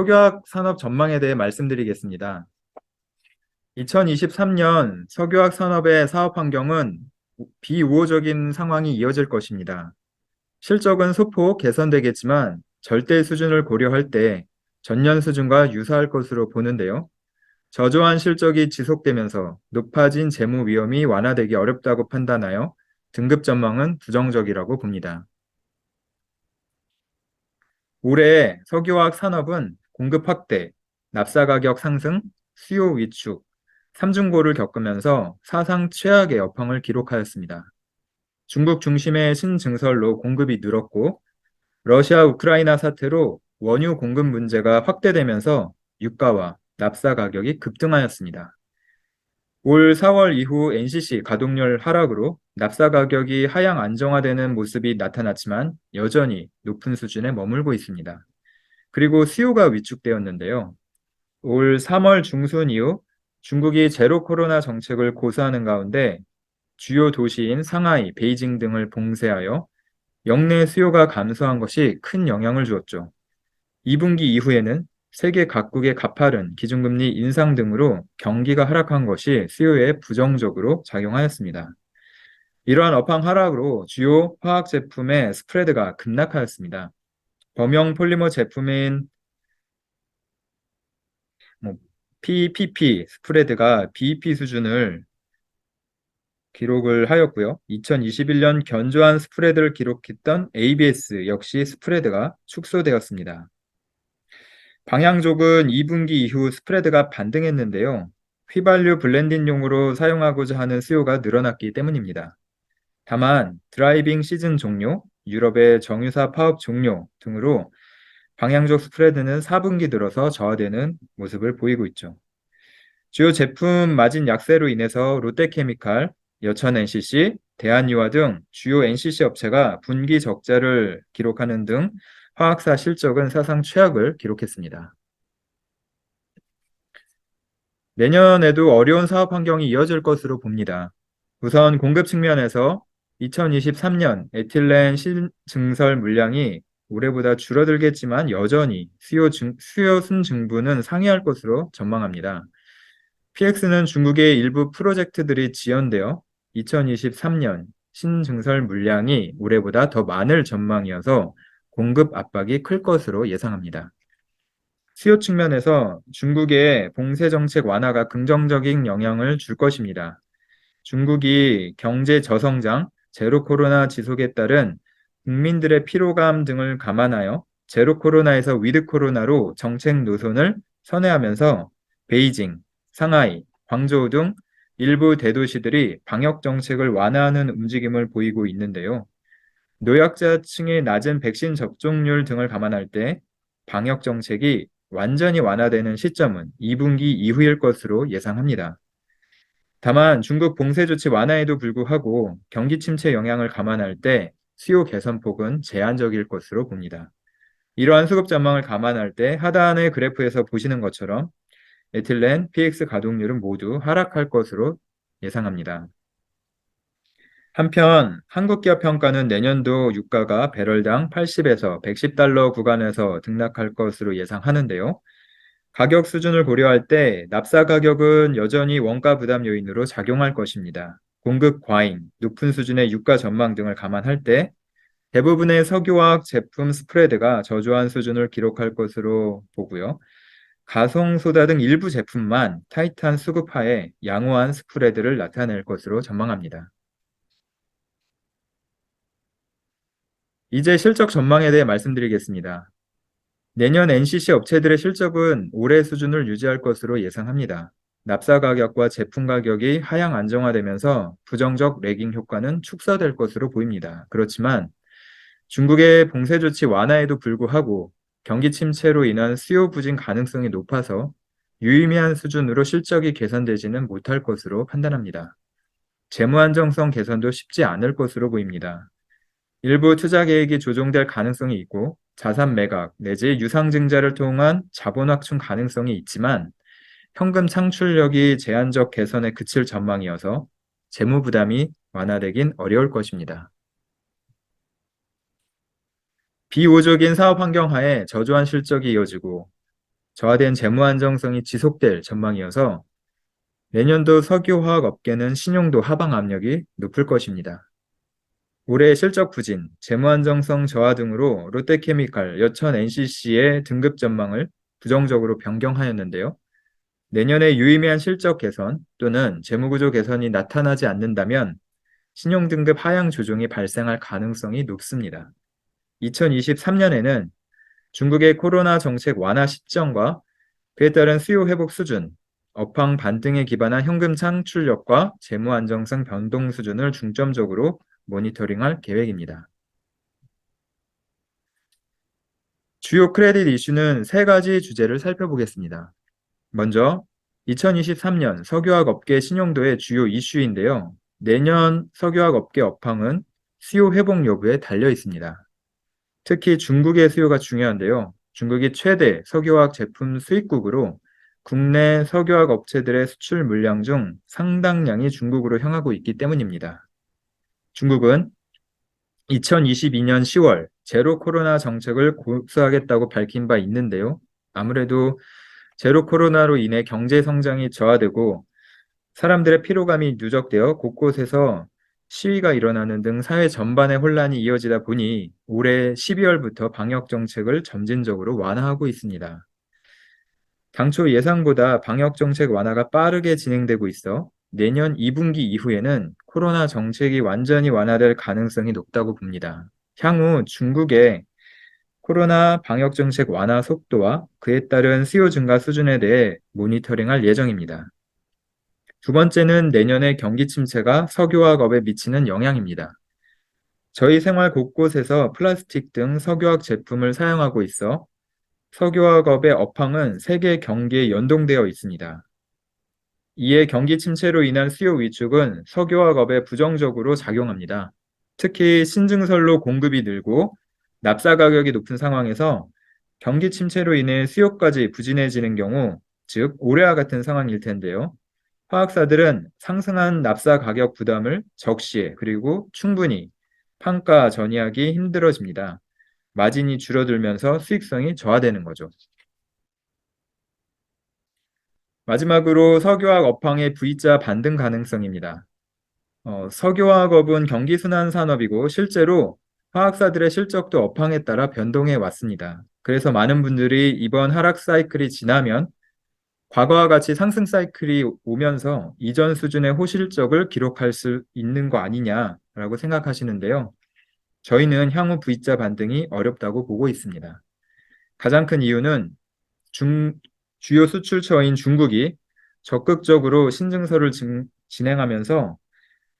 석유화학 산업 전망에 대해 말씀드리겠습니다. 2023년 석유화학 산업의 사업 환경은 비우호적인 상황이 이어질 것입니다. 실적은 소폭 개선되겠지만 절대 수준을 고려할 때 전년 수준과 유사할 것으로 보는데요. 저조한 실적이 지속되면서 높아진 재무 위험이 완화되기 어렵다고 판단하여 등급 전망은 부정적이라고 봅니다. 올해 석유화학 산업은 공급 확대, 납사 가격 상승, 수요 위축, 삼중고를 겪으면서 사상 최악의 여파를 기록하였습니다. 중국 중심의 신증설로 공급이 늘었고 러시아 우크라이나 사태로 원유 공급 문제가 확대되면서 유가와 납사 가격이 급등하였습니다. 올 4월 이후 NCC 가동률 하락으로 납사 가격이 하향 안정화되는 모습이 나타났지만 여전히 높은 수준에 머물고 있습니다. 그리고 수요가 위축되었는데요. 올 3월 중순 이후 중국이 제로 코로나 정책을 고수하는 가운데 주요 도시인 상하이, 베이징 등을 봉쇄하여 역내 수요가 감소한 것이 큰 영향을 주었죠. 2분기 이후에는 세계 각국의 가파른 기준금리 인상 등으로 경기가 하락한 것이 수요에 부정적으로 작용하였습니다. 이러한 업황 하락으로 주요 화학 제품의 스프레드가 급락하였습니다. 범용 폴리머 제품인 뭐 PPP 스프레드가 BEP 수준을 기록을 하였고요. 2021년 견조한 스프레드를 기록했던 ABS 역시 스프레드가 축소되었습니다. 방향족은 2분기 이후 스프레드가 반등했는데요. 휘발유 블렌딩용으로 사용하고자 하는 수요가 늘어났기 때문입니다. 다만 드라이빙 시즌 종료, 유럽의 정유사 파업 종료 등으로 방향족 스프레드는 4분기 들어서 저하되는 모습을 보이고 있죠. 주요 제품 마진 약세로 인해서 롯데케미칼, 여천 NCC, 대한유화 등 주요 NCC 업체가 분기 적자를 기록하는 등 화학사 실적은 사상 최악을 기록했습니다. 내년에도 어려운 사업 환경이 이어질 것으로 봅니다. 우선 공급 측면에서 2023년 에틸렌 신증설 물량이 올해보다 줄어들겠지만 여전히 수요, 증, 수요 순증부는 상회할 것으로 전망합니다. PX는 중국의 일부 프로젝트들이 지연되어 2023년 신증설 물량이 올해보다 더 많을 전망이어서 공급 압박이 클 것으로 예상합니다. 수요 측면에서 중국의 봉쇄 정책 완화가 긍정적인 영향을 줄 것입니다. 중국이 경제 저성장, 제로 코로나 지속에 따른 국민들의 피로감 등을 감안하여 제로 코로나에서 위드 코로나로 정책 노선을 선회하면서 베이징, 상하이, 광저우 등 일부 대도시들이 방역 정책을 완화하는 움직임을 보이고 있는데요. 노약자층의 낮은 백신 접종률 등을 감안할 때 방역 정책이 완전히 완화되는 시점은 2분기 이후일 것으로 예상합니다. 다만 중국 봉쇄 조치 완화에도 불구하고 경기 침체 영향을 감안할 때 수요 개선폭은 제한적일 것으로 봅니다. 이러한 수급 전망을 감안할 때 하단의 그래프에서 보시는 것처럼 에틸렌, PX 가동률은 모두 하락할 것으로 예상합니다. 한편 한국 기업 평가는 내년도 유가가 배럴당 80에서 110달러 구간에서 등락할 것으로 예상하는데요. 가격 수준을 고려할 때 납사 가격은 여전히 원가 부담 요인으로 작용할 것입니다. 공급 과잉, 높은 수준의 유가 전망 등을 감안할 때 대부분의 석유화학 제품 스프레드가 저조한 수준을 기록할 것으로 보고요. 가송소다 등 일부 제품만 타이트한 수급하에 양호한 스프레드를 나타낼 것으로 전망합니다. 이제 실적 전망에 대해 말씀드리겠습니다. 내년 NCC 업체들의 실적은 올해 수준을 유지할 것으로 예상합니다. 납사 가격과 제품 가격이 하향 안정화되면서 부정적 레깅 효과는 축소될 것으로 보입니다. 그렇지만 중국의 봉쇄 조치 완화에도 불구하고 경기 침체로 인한 수요 부진 가능성이 높아서 유의미한 수준으로 실적이 개선되지는 못할 것으로 판단합니다. 재무 안정성 개선도 쉽지 않을 것으로 보입니다. 일부 투자 계획이 조정될 가능성이 있고 자산 매각 내지 유상증자를 통한 자본 확충 가능성이 있지만 현금 창출력이 제한적 개선에 그칠 전망이어서 재무 부담이 완화되긴 어려울 것입니다. 비우호적인 사업 환경 하에 저조한 실적이 이어지고 저하된 재무 안정성이 지속될 전망이어서 내년도 석유화학 업계는 신용도 하방 압력이 높을 것입니다. 올해 실적 부진, 재무 안정성 저하 등으로 롯데케미칼, 여천 NCC의 등급 전망을 부정적으로 변경하였는데요. 내년에 유의미한 실적 개선 또는 재무구조 개선이 나타나지 않는다면 신용등급 하향 조정이 발생할 가능성이 높습니다. 2023년에는 중국의 코로나 정책 완화 시점과 그에 따른 수요 회복 수준, 업황 반등에 기반한 현금 창출력과 재무 안정성 변동 수준을 중점적으로 모니터링할 계획입니다. 주요 크레딧 이슈는 세 가지 주제를 살펴보겠습니다. 먼저 2023년 석유화학 업계 신용도의 주요 이슈인데요. 내년 석유화학 업계 업황은 수요 회복 여부에 달려 있습니다. 특히 중국의 수요가 중요한데요. 중국이 최대 석유화학 제품 수입국으로 국내 석유화학 업체들의 수출 물량 중 상당량이 중국으로 향하고 있기 때문입니다. 중국은 2022년 10월 제로 코로나 정책을 고수하겠다고 밝힌 바 있는데요. 아무래도 제로 코로나로 인해 경제 성장이 저하되고 사람들의 피로감이 누적되어 곳곳에서 시위가 일어나는 등 사회 전반의 혼란이 이어지다 보니 올해 12월부터 방역 정책을 점진적으로 완화하고 있습니다. 당초 예상보다 방역 정책 완화가 빠르게 진행되고 있어 내년 2분기 이후에는 코로나 정책이 완전히 완화될 가능성이 높다고 봅니다. 향후 중국의 코로나 방역 정책 완화 속도와 그에 따른 수요 증가 수준에 대해 모니터링할 예정입니다. 두 번째는 내년의 경기 침체가 석유화학업에 미치는 영향입니다. 저희 생활 곳곳에서 플라스틱 등 석유화학 제품을 사용하고 있어 석유화학업의 업황은 세계 경기에 연동되어 있습니다. 이에 경기 침체로 인한 수요 위축은 석유화학업에 부정적으로 작용합니다. 특히 신증설로 공급이 늘고 납사 가격이 높은 상황에서 경기 침체로 인해 수요까지 부진해지는 경우, 즉 올해와 같은 상황일 텐데요. 화학사들은 상승한 납사 가격 부담을 적시해 그리고 충분히 판가 전이하기 힘들어집니다. 마진이 줄어들면서 수익성이 저하되는 거죠. 마지막으로 석유화학 업황의 V자 반등 가능성입니다. 어, 석유화학업은 경기순환 산업이고 실제로 화학사들의 실적도 업황에 따라 변동해 왔습니다. 그래서 많은 분들이 이번 하락 사이클이 지나면 과거와 같이 상승 사이클이 오면서 이전 수준의 호실적을 기록할 수 있는 거 아니냐라고 생각하시는데요. 저희는 향후 V자 반등이 어렵다고 보고 있습니다. 가장 큰 이유는 중, 주요 수출처인 중국이 적극적으로 신증설을 진, 진행하면서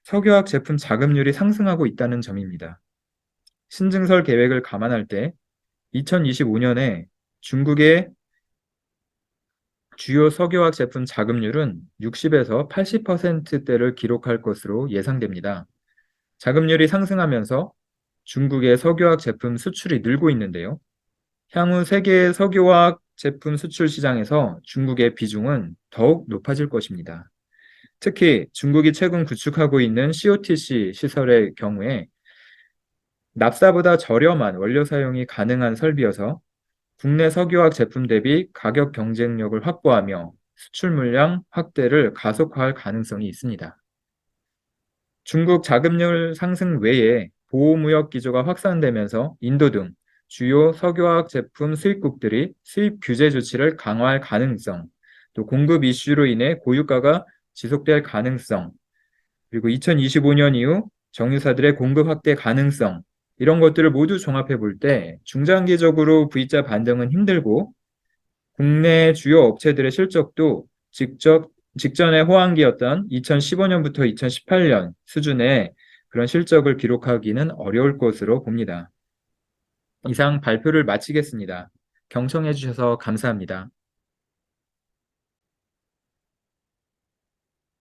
석유화학 제품 자금률이 상승하고 있다는 점입니다. 신증설 계획을 감안할 때 2025년에 중국의 주요 석유화학 제품 자금률은 60에서 80%대를 기록할 것으로 예상됩니다. 자금률이 상승하면서 중국의 석유화학 제품 수출이 늘고 있는데요. 향후 세계 석유화학 제품 수출 시장에서 중국의 비중은 더욱 높아질 것입니다. 특히 중국이 최근 구축하고 있는 COTC 시설의 경우에 납사보다 저렴한 원료 사용이 가능한 설비여서 국내 석유화학 제품 대비 가격 경쟁력을 확보하며 수출 물량 확대를 가속화할 가능성이 있습니다. 중국 자금률 상승 외에 보호무역 기조가 확산되면서 인도 등 주요 석유화학 제품 수입국들이 수입 규제 조치를 강화할 가능성, 또 공급 이슈로 인해 고유가가 지속될 가능성, 그리고 2025년 이후 정유사들의 공급 확대 가능성, 이런 것들을 모두 종합해 볼 때 중장기적으로 V자 반등은 힘들고 국내 주요 업체들의 실적도 직접 직전의 호황기였던 2015년부터 2018년 수준의 그런 실적을 기록하기는 어려울 것으로 봅니다. 이상 발표를 마치겠습니다. 경청해 주셔서 감사합니다.